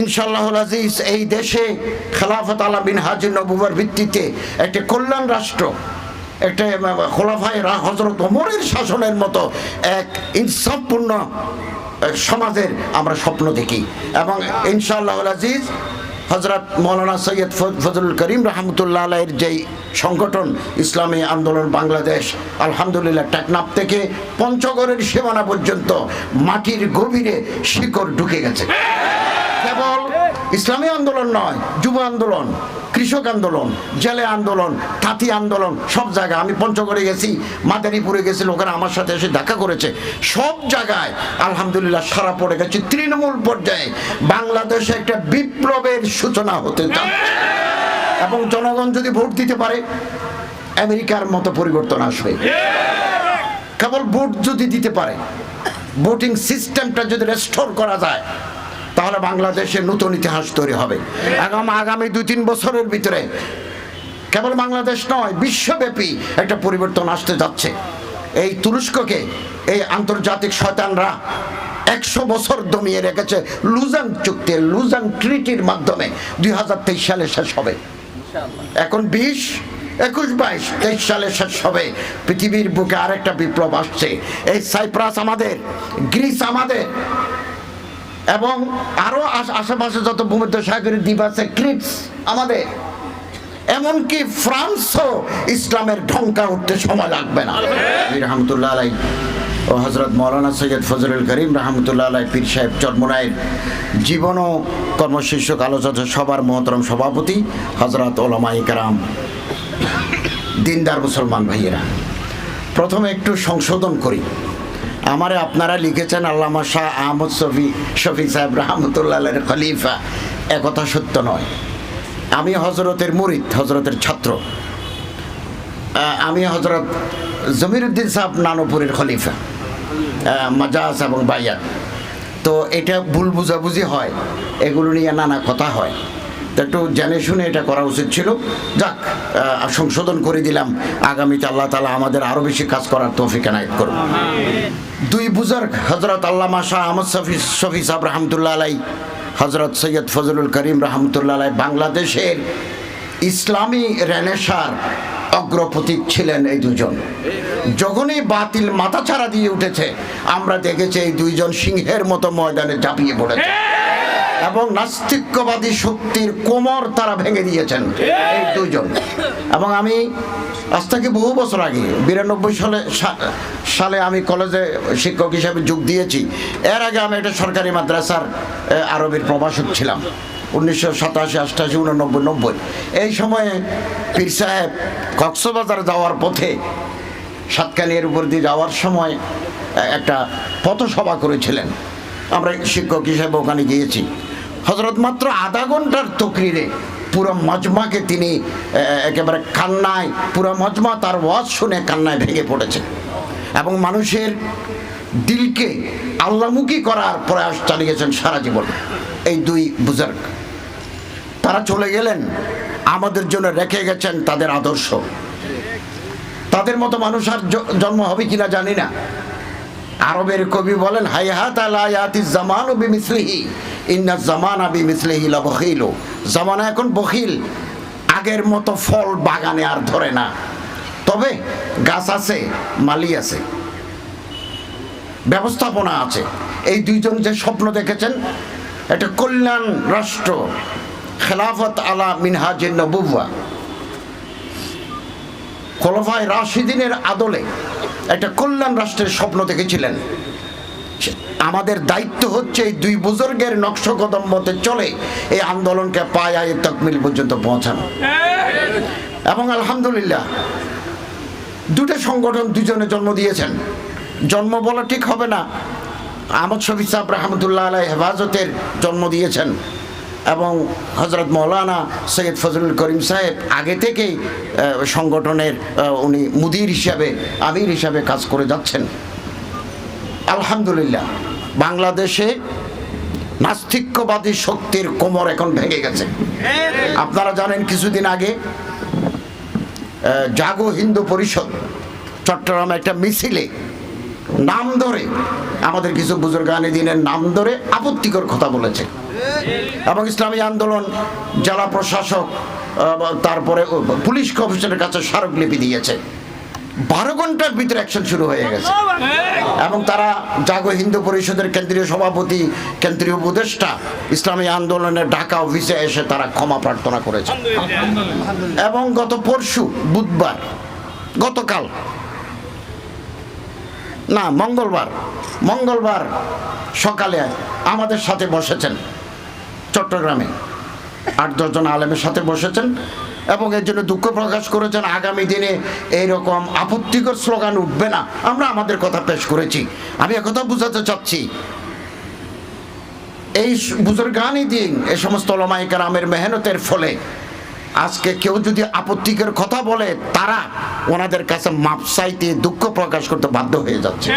ইনশাল্লাহ এই দেশে খেলাফত আলা বিন নবুবার ভিত্তিতে একটি কল্যাণ রাষ্ট্র, একটা খোলাফায় হজরত ওমরের শাসনের মতো এক ইনসাফপূর্ণ সমাজের আমরা স্বপ্ন দেখি। এবং ইনশাআল্লাহ আজিজ হজরত মৌলানা সৈয়দ ফজলুল করিম রহমতুল্লাহ আলাইয়ের যেই সংগঠন, ইসলামী আন্দোলন বাংলাদেশ, আলহামদুলিল্লাহ টেকনাফ থেকে পঞ্চগড়ের সীমানা পর্যন্ত মাটির গভীরে শিকড় ঢুকে গেছে। কেবল ইসলামী আন্দোলন নয়, যুব আন্দোলন, কৃষক আন্দোলন, জেলে আন্দোলন, তাঁতি আন্দোলন, সব জায়গায় আমি পঞ্চগড়ে গেছি, মাদারীপুরে গেছি, লোকেরা আমার সাথে এসে দেখা করেছে। সব জায়গায় আলহামদুলিল্লাহ সারা পড়ে গেছে। তৃণমূল পর্যায়ে বাংলাদেশে একটা বিপ্লবের সূচনা হতে যাচ্ছে। এবং জনগণ যদি ভোট দিতে পারে, আমেরিকার মতো পরিবর্তন আসবে। কেবল ভোট যদি দিতে পারে, ভোটিং সিস্টেমটা যদি রেস্টোর করা যায় তাহলে বাংলাদেশের নতুন ইতিহাস তৈরি হবে। আগামী আগামী দুই তিন বছরের ভিতরে কেবল বাংলাদেশ নয় বিশ্বব্যাপী একটা পরিবর্তন আসতে যাচ্ছে। এই তুরস্ককে এই আন্তর্জাতিক শয়তানরা একশো বছর দমিয়ে রেখেছে লুজান চুক্তি লুজান ট্রিটির মাধ্যমে। দুই হাজার তেইশ সালে শেষ হবে। এখন বিশ একুশ বাইশ তেইশ সালে শেষ হবে। পৃথিবীর বুকে আরেকটা বিপ্লব আসছে। এই সাইপ্রাস আমাদের গ্রিস আমাদের। এবং আরও আশেপাশে যত ভূমধ্য সাগরের দ্বীপ আছে, ক্রিপস আমাদের। এমনকি ফ্রান্সও ইসলামের ঢঙ্কা উঠতে সময় লাগবে না। রহমতুল্লাহ ও হজরত মৌলানা সৈয়দ ফজলুল করিম রহমতুল্লাহ আলাই পীর সাহেব চরমনায়ের জীবন ও কর্মশীর্ষক আলোচনা সবার মহতরম সভাপতি হজরত ওলামাই কারাম, দিনদার মুসলমান ভাইয়েরা। প্রথমে একটু সংশোধন করি। আমারে আপনারা লিখেছেন আল্লামা শাহ আহমদ শফি শফি সাহেব রহমতুল্লাহ খলিফা। একথা সত্য নয়। আমি হজরতের মুরিদ হজরতের ছাত্র। আমি হজরত জমিরুদ্দিন সাহেব নানপুরের খলিফা মাজাজ এবং বাইয়াত। তো এটা ভুল বুঝাবুঝি হয়, এগুলো নিয়ে নানা কথা হয়। তো একটু জেনে শুনে এটা করা উচিত ছিল। যাক সংশোধন করে দিলাম। আগামীতে আল্লাহ তালা আমাদের আরও বেশি কাজ করার তৌফিক এনায়ত করুন। দুই বুজুর্গ হজরত আল্লামা শাহ আহমদ শফি শফি সাহেব রহমতুল্লাহ আলাই হজরত সৈয়দ ফজলুল করিম রহমতুল্লাহ আলাই বাংলাদেশের ইসলামী রেনেসার অগ্রপথিক ছিলেন এই দুজন যখনই বাতিল মাথাছাড়া দিয়ে উঠেছে, আমরা দেখেছি এই দুইজন সিংহের মতো ময়দানে ঝাঁপিয়ে পড়েছে। এবং নাস্তিক্যবাদী শক্তির কোমর তারা ভেঙে দিয়েছেন, এই দুইজন। এবং আমি আজ থেকে বহু বছর আগে, বিরানব্বই সালে সালে আমি কলেজে শিক্ষক হিসাবে যোগ দিয়েছি। এর আগে আমি একটা সরকারি মাদ্রাসার আরবের প্রভাষক ছিলাম, উনিশশো সাতাশি আষ্টাশি উননব্বই, নব্বই। এই সময়ে পীর সাহেব কক্সবাজার যাওয়ার পথে সাতকানিয়ার উপর দিয়ে যাওয়ার সময় একটা পথসভা করেছিলেন। আমরা শিক্ষক হিসেবে ওখানে গিয়েছি। হজরত মাত্র আধা ঘণ্টার তকরিরে পুরো মজমাকে তিনি একেবারে কান্নায়, পুরো মজমা তার ওয়াজ শুনে কান্নায় ভেঙে পড়েছে। এবং মানুষের দিলকে আল্লামুখী করার প্রয়াস চালিয়েছেন সারা জীবন। এই দুই বুজুর্গ, তারা চলে গেলেন, আমাদের জন্য রেখে গেছেন তাদের আদর্শ। তাদের মতো মানুষ আর জন্ম হবে কিনা জানি না। আরবের কবি বলেন হাইহাত আলায়াতি জামান বি মিসলিহি ইন্না জামানা বি মিসলিহি লা বখিল জামানা এখন বখিল। আগের মতো ফল বাগানে আর ধরে না। তবে গাছ আছে, মালি আছে। ব্যবস্থাপনা আছে। এই দুইজন যে স্বপ্ন দেখেছেন একটা কল্যাণ রাষ্ট্র, খেলাফত আলা মিনহাজের নবুয়া খোলফায় রাশিদিনের আদলে একটা কল্যাণ রাষ্ট্রের স্বপ্ন দেখেছিলেন। আমাদের দায়িত্ব হচ্ছে এই দুই বুজুর্গের নকশ কদম মতে চলে এই আন্দোলনকে পায় আয় তকমিল পর্যন্ত পৌঁছানো। এবং আলহামদুলিল্লাহ, দুটো সংগঠন দুজনে জন্ম দিয়েছেন। জন্ম বলা ঠিক হবে না। আহমদ শফি সাহেব রহমতুল্লাহ আলাই হেফাজতের জন্ম দিয়েছেন। এবং হজরত মৌলানা সৈয়দ ফজলুল করিম সাহেব আগে থেকেই সংগঠনের উনি মুদির হিসাবে, আমির হিসাবে কাজ করে যাচ্ছেন। আলহামদুলিল্লাহ। বাংলাদেশে নাস্তিক্যবাদী শক্তির কোমর এখন ভেঙে গেছে। আপনারা জানেন কিছুদিন আগে জাগো হিন্দু পরিষদ, চট্টগ্রামে একটা মিছিলে নাম ধরে, আমাদের কিছু বুজুর্গানি দিনের নাম ধরে আপত্তিকর কথা বলেছে। এবং ইসলামী আন্দোলন জেলা প্রশাসক তারপরে পুলিশ কমিশনের কাছে স্মারকলিপি দিয়েছে। বারো ঘণ্টার ভিতরে অ্যাকশন শুরু হয়ে গেছে। এবং তারা জাগো হিন্দু পরিষদের কেন্দ্রীয় সভাপতি কেন্দ্রীয় উপদেষ্টা ইসলামী আন্দোলনের ঢাকা অফিসে এসে তারা ক্ষমা প্রার্থনা করেছে। এবং গত পরশু বুধবার গতকাল না মঙ্গলবার মঙ্গলবার সকালে আমাদের সাথে বসেছেন চট্টগ্রামে। আট দশজন আলেমের সাথে বসেছেন। এবং এর জন্য দুঃখ প্রকাশ করেছেন আগামী দিনে এইরকম আপত্তিকর স্লোগান উঠবে না। আমরা আমাদের কথা পেশ করেছি। আমি একথা বুঝাতে চাচ্ছি। এই বুজুর্গানি দিন এই সমস্ত ওলামাইকার আমের মেহনতের ফলে আজকে কেউ যদি আপত্তিকর কথা বলে, তারা ওনাদের কাছে মাপ চাইতে দুঃখ প্রকাশ করতে বাধ্য হয়ে যাচ্ছে।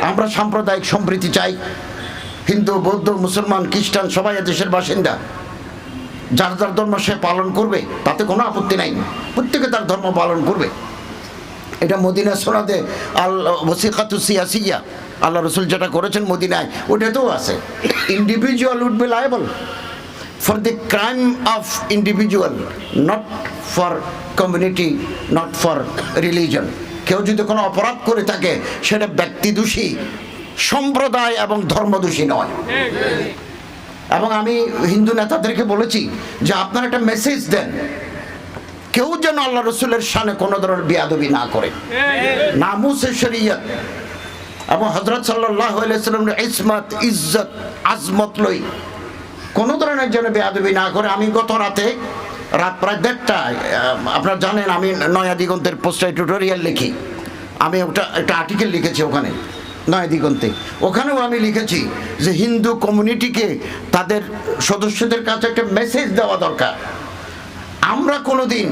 আমরা সাম্প্রদায়িক সম্প্রীতি চাই। হিন্দু, বৌদ্ধ, মুসলমান, খ্রিস্টান, সবাই দেশের বাসিন্দা। যার যার ধর্ম সে পালন করবে, তাতে কোনো আপত্তি নাই। প্রত্যেকে তার ধর্ম পালন করবে। এটা মদিনা সোনাতে আল ওসিকাতু সিয়াসিয়া। আল্লাহ রসুল যেটা করেছেন মদিনায়, ওটাতেও আছে। Individual would be liable for the crime of individual not for community not for religion কেউ যদি কোনো অপরাধ করে থাকে, সেটা ব্যক্তি দোষী, সম্প্রদায় এবং ধর্মদোষী নয়। এবং আমি হিন্দু নেতাদেরকে বলেছি যে আপনারা একটা মেসেজ দেন। কেউ যেন আল্লাহ রসুলের সামনে কোনো ধরনের বিয়াদবি না করে। নামুসে এবং হজরত সাল্লাহ সাল্লামের ইসমত, ইজ্জত, আজমত লই কোনো ধরনের যেন বেয়াদবি না করে। আমি গত রাতে, রাত প্রায় দেড়টায় আপনারা জানেন আমি নয়া দিগন্তের পোস্টার টিউটোরিয়াল লিখি। আমি ওটা একটা আর্টিকেল লিখেছি ওখানে। নয়া দিগন্তে ওখানেও আমি লিখেছি যে হিন্দু কমিউনিটিকে তাদের সদস্যদের কাছে একটা মেসেজ দেওয়া দরকার। আমরা কোনোদিন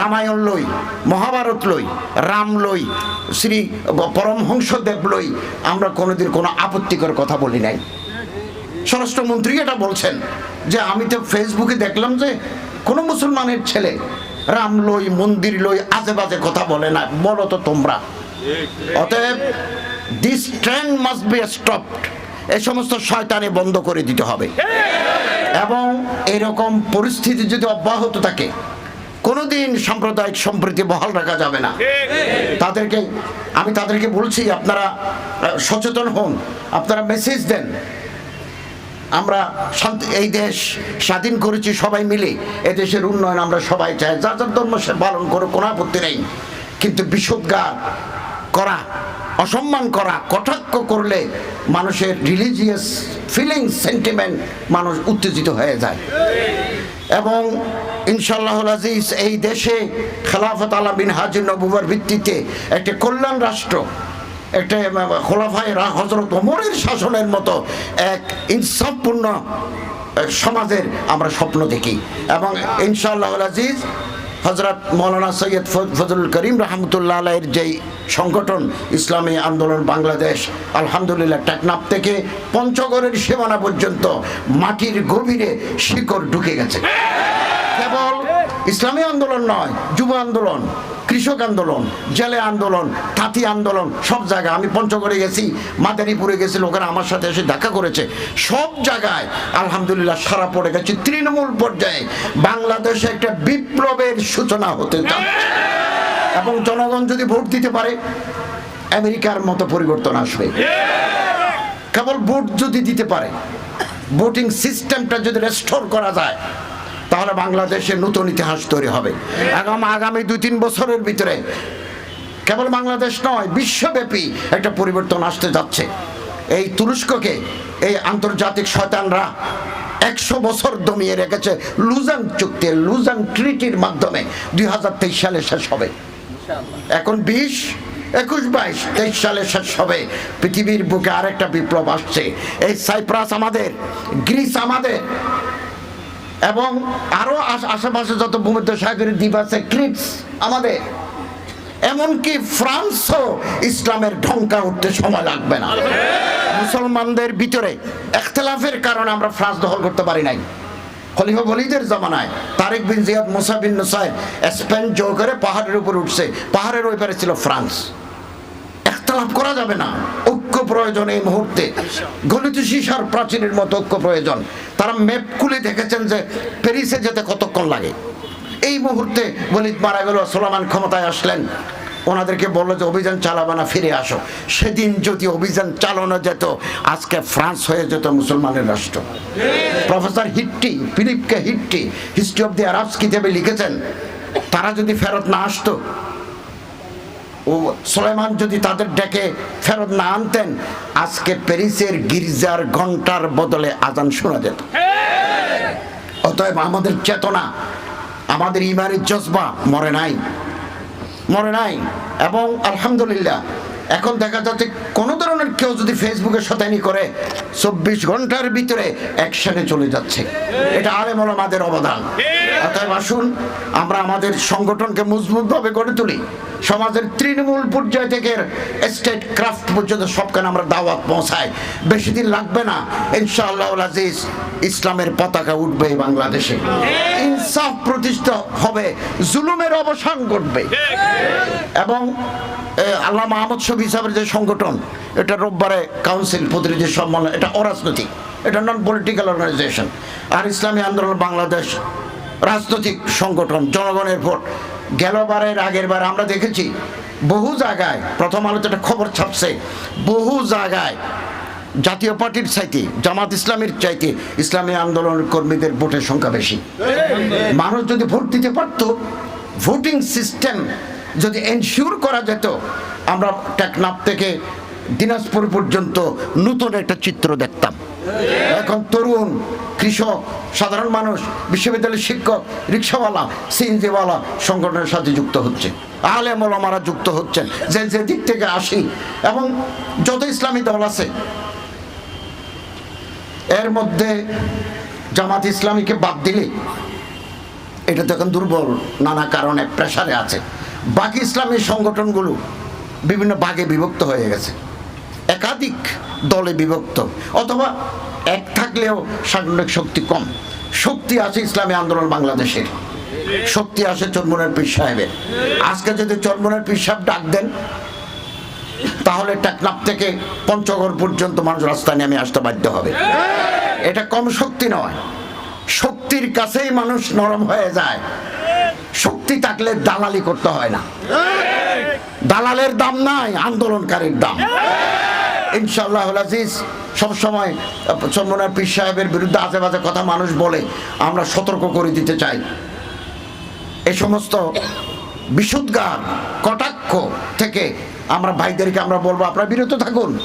রামায়ণ লই, মহাভারত লই, রাম লই, শ্রী পরমহংসদেব লই আমরা কোনোদিন কোনো আপত্তিকর কথা বলি নাই। স্বরাষ্ট্রমন্ত্রী এটা বলছেন যে আমি তো ফেসবুকে দেখলাম যে কোনো মুসলমানের ছেলে রাম লই, মন্দির লই আজে বাজে কথা বলে না, বলো তো তোমরা। অতএব this trend must be stopped এই সমস্ত শয়তানে বন্ধ করে দিতে হবে। এবং এরকম পরিস্থিতি যদি অব্যাহত থাকে, কোনোদিন সাম্প্রদায়িক সম্প্রীতি বহাল রাখা যাবে না। তাদেরকে, আমি তাদেরকে বলছি, আপনারা সচেতন হন, আপনারা মেসেজ দেন। আমরা শান্তি, এই দেশ স্বাধীন করেছি সবাই মিলে। এ দেশের উন্নয়ন আমরা সবাই চাই। যার যার ধর্ম সে পালন করে কোনো আপত্তি নেই। কিন্তু বিষোদ্গার করা অসম্মান করা, কটাক্ষ করলে মানুষের রিলিজিয়াস ফিলিংস সেন্টিমেন্ট মানুষ উত্তেজিত হয়ে যায়। এবং ইনশাল্লাহ আজিজ এই দেশে খেলাফত আলা বিন হাজির নবুবার ভিত্তিতে একটি কল্যাণ রাষ্ট্র, একটা খোলাফায় হজরত ওমরের শাসনের মতো এক ইনসাফপূর্ণ সমাজের আমরা স্বপ্ন দেখি। এবং ইনশাআল্লাহ আজিজ হজরত মৌলানা সৈয়দ ফজলুল করিম রহমতুল্লাহ আলাইয়ের যেই সংগঠন ইসলামী আন্দোলন বাংলাদেশ, আলহামদুলিল্লাহ টেকনাফ থেকে পঞ্চগড়ের সীমানা পর্যন্ত মাটির গভীরে শিকড় ঢুকে গেছে। কেবল ইসলামী আন্দোলন নয়, যুব আন্দোলন, কৃষক আন্দোলন, জেলে আন্দোলন, তাঁতি আন্দোলন, সব জায়গায় আমি পঞ্চগড়ে গেছি, মাদারীপুরে গেছি, লোকেরা আমার সাথে এসে দেখা করেছে। সব জায়গায়, আলহামদুলিল্লাহ, সারা পড়ে গেছে। তৃণমূল পর্যায়ে বাংলাদেশে একটা বিপ্লবের সূচনা হতে যাচ্ছে। এবং জনগণ যদি ভোট দিতে পারে, আমেরিকার মতো পরিবর্তন আসবে। কেবল ভোট যদি দিতে পারে, ভোটিং সিস্টেমটা যদি রেস্টোর করা যায় তাহলে বাংলাদেশে নতুন ইতিহাস তৈরি হবে। আগাম আগামী দুই তিন বছরের ভিতরে কেবল বাংলাদেশ নয়, বিশ্বব্যাপী একটা পরিবর্তন আসতে যাচ্ছে। এই তুরস্ককে এই আন্তর্জাতিক শয়তানরা একশো বছর দমিয়ে রেখেছে লুজান চুক্তি লুজান ট্রিটির মাধ্যমে। দুই হাজার তেইশ সালে শেষ হবে। এখন বিশ, একুশ, বাইশ, তেইশ সালে শেষ হবে। পৃথিবীর বুকে আরেকটা বিপ্লব আসছে। এই সাইপ্রাস আমাদের, গ্রিস আমাদের। এবং আরও আশেপাশে যত ভূমধ্য সাগরের দ্বীপ আছে, ক্রিপস আমাদের। এমনকি ফ্রান্সও ইসলামের ঢঙ্কা উঠতে সময় লাগবে না। মুসলমানদের ভিতরে একতলাফের কারণে আমরা ফ্রান্স দখল করতে পারি নাই। খলিফা বলিদের জামানায় Tariq bin Ziyad, Musa bin Spain জো করে পাহাড়ের উপর উঠছে। পাহাড়ের ওই পারে ছিল ফ্রান্স। একতলাপ করা যাবে না। প্রয়োজন এই মুহূর্তে। গলিত শিশার প্রাচীরের মতো ঐক্য প্রয়োজন তারা ম্যাপ খুলে দেখেছেন যে প্যারিসে যেতে কতক্ষণ লাগে। এই মুহূর্তে বলিদ মারা গেল, সোলামান ক্ষমতায় আসলেন। ওনাদেরকে বলল যে, অভিযান চালাবে না, ফিরে আসো। সেদিন যদি অভিযান চালানো যেত, আজকে ফ্রান্স হয়ে যেত মুসলমানের রাষ্ট্র। Professor Hitti, ফিলিপকে Hitti, history of the Arabs কিতাবে লিখেছেন, তারা যদি ফেরত না আসতো ও সুলেমান যদি তাদের ডেকে ফেরত না আনতেন, আজকে প্যারিসের গির্জার ঘণ্টার বদলে আজান শোনা যেত। অতএব আমাদের চেতনা, আমাদের ইমানের জজবা মরে নাই মরে নাই। এবং আলহামদুলিল্লাহ, এখন দেখা যাচ্ছে কোনো ধরনের কেউ যদি ফেসবুকে শতানি করে, চব্বিশ ঘণ্টার ভিতরে অ্যাকশনে চলে যাচ্ছে। এটা আলেমল আমাদের অবদান। অতএব আসুন আমরা আমাদের সংগঠনকে মজবুতভাবে গড়ে তুলি। সমাজের তৃণমূল পর্যায় থেকে স্টেট ক্রাফট পর্যন্ত সবখানে আমরা দাওয়াত পৌঁছাই। বেশি দিন লাগবে না, ইনশাআল্লাহ আজিজ, ইসলামের পতাকা উঠবে বাংলাদেশে। ইনসাফ প্রতিষ্ঠা হবে, জুলুমের অবসান ঘটবে। এবং আল্লাহ মাহমুদ শফি সাহেবের যে সংগঠন, এটা রোববারে কাউন্সিল প্রতিনিধি সম্মেলন, এটা অরাজনৈতিক, এটা নন পলিটিক্যাল অর্গানাইজেশন আর ইসলামী আন্দোলন বাংলাদেশ রাজনৈতিক সংগঠন, জনগণের ভোট। গেলবারের আগের বার আমরা দেখেছি, বহু জায়গায়, প্রথম আলোতে একটা খবর ছাপছে, বহু জায়গায় জাতীয় পার্টির চাইতে, জামাত ইসলামের চাইতে ইসলামী আন্দোলনের কর্মীদের ভোটের সংখ্যা বেশি। মানুষ যদি ভোট দিতে পারতো, ভোটিং সিস্টেম যদি এনশিওর করা যেত, আমরা টেকনাফ থেকে দিনাজপুর পর্যন্ত নতুন একটা চিত্র দেখতাম। এখন তরুণ, কৃষক সাধারণ মানুষ, বিশ্ববিদ্যালয়ের শিক্ষক, রিক্সাওয়ালা, সিএনজিওয়ালা সংগঠনের সাথে যুক্ত হচ্ছে। আলেম ওলামারা যুক্ত হচ্ছেন। যে যে দিক থেকে আসি, এবং যত ইসলামী দল আছে, এর মধ্যে জামাত ইসলামীকে বাদ দিলে এটা তো এখন দুর্বল, নানা কারণে প্রেসারে আছে। বাকি ইসলামী সংগঠনগুলো বিভিন্ন ভাগে বিভক্ত হয়ে গেছে। একাধিক দলে বিভক্ত, অথবা এক থাকলেও সাংগঠনিক শক্তি কম। শক্তি আছে ইসলামী আন্দোলন বাংলাদেশের। শক্তি আছে চরমনের পীর সাহেবের। আজকে যদি চরমনের পীর সাহেব ডাক দেন, তাহলে টেকনাফ থেকে পঞ্চগড় পর্যন্ত মানুষ রাস্তায় নেমে আসতে বাধ্য হবে। এটা কম শক্তি নয়। শক্তির কাছেই মানুষ নরম হয়ে যায়। শক্তি থাকলে দালালি করতে হয় না। দালালের দাম নাই, আন্দোলনকারীর দাম। ইনশাল্লাহ আজিজ সবসময় চন্মনার পীর সাহেবের বিরুদ্ধে আজে বাজে কথা মানুষ বলে আমরা সতর্ক করে দিতে চাই। এ সমস্ত বিশুদ্গার কটাক্ষ থেকে আমরা ভাইদেরকে আমরা বলব আপনারা বিরত থাকুন।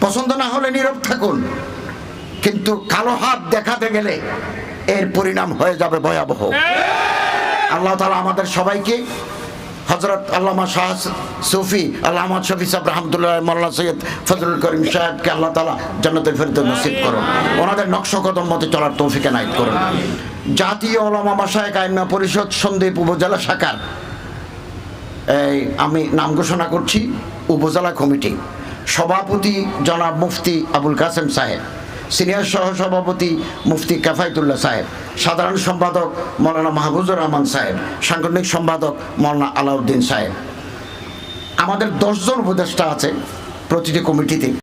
পছন্দ না হলে নীরব থাকুন। কিন্তু কালো হাত দেখাতে গেলে এর পরিণাম হয়ে যাবে ভয়াবহ। আল্লাহ তালা আমাদের সবাইকে হজরত আল্লামা শাহ সুফি আল্লাহ শফি সাহেব মোল্লা সৈয়দ ফজলুল করিম সাহেবকে আল্লাহ তালা জান্নাতের ফেরত নসিব করুন। ওনাদের নকশ কদম মতে চলার তৌফিকে নাইট করুন। জাতীয় ওলামা মাসায় কায়মা পরিষদ সন্দ্বীপ উপজেলা শাখার, এই আমি নাম ঘোষণা করছি, উপজেলা কমিটি। সভাপতি জনাব মুফতি আবুল কাসেম সাহেব। সিনিয়র সহ সভাপতি মুফতি কাফায়তুল্লাহ সাহেব, সাধারণ সম্পাদক মৌলানা মাহবুজুর রহমান সাহেব, সাংগঠনিক সম্পাদক মৌলানা আলাউদ্দিন সাহেব। আমাদের দশজন উপদেষ্টা আছে প্রতিটি কমিটিতে।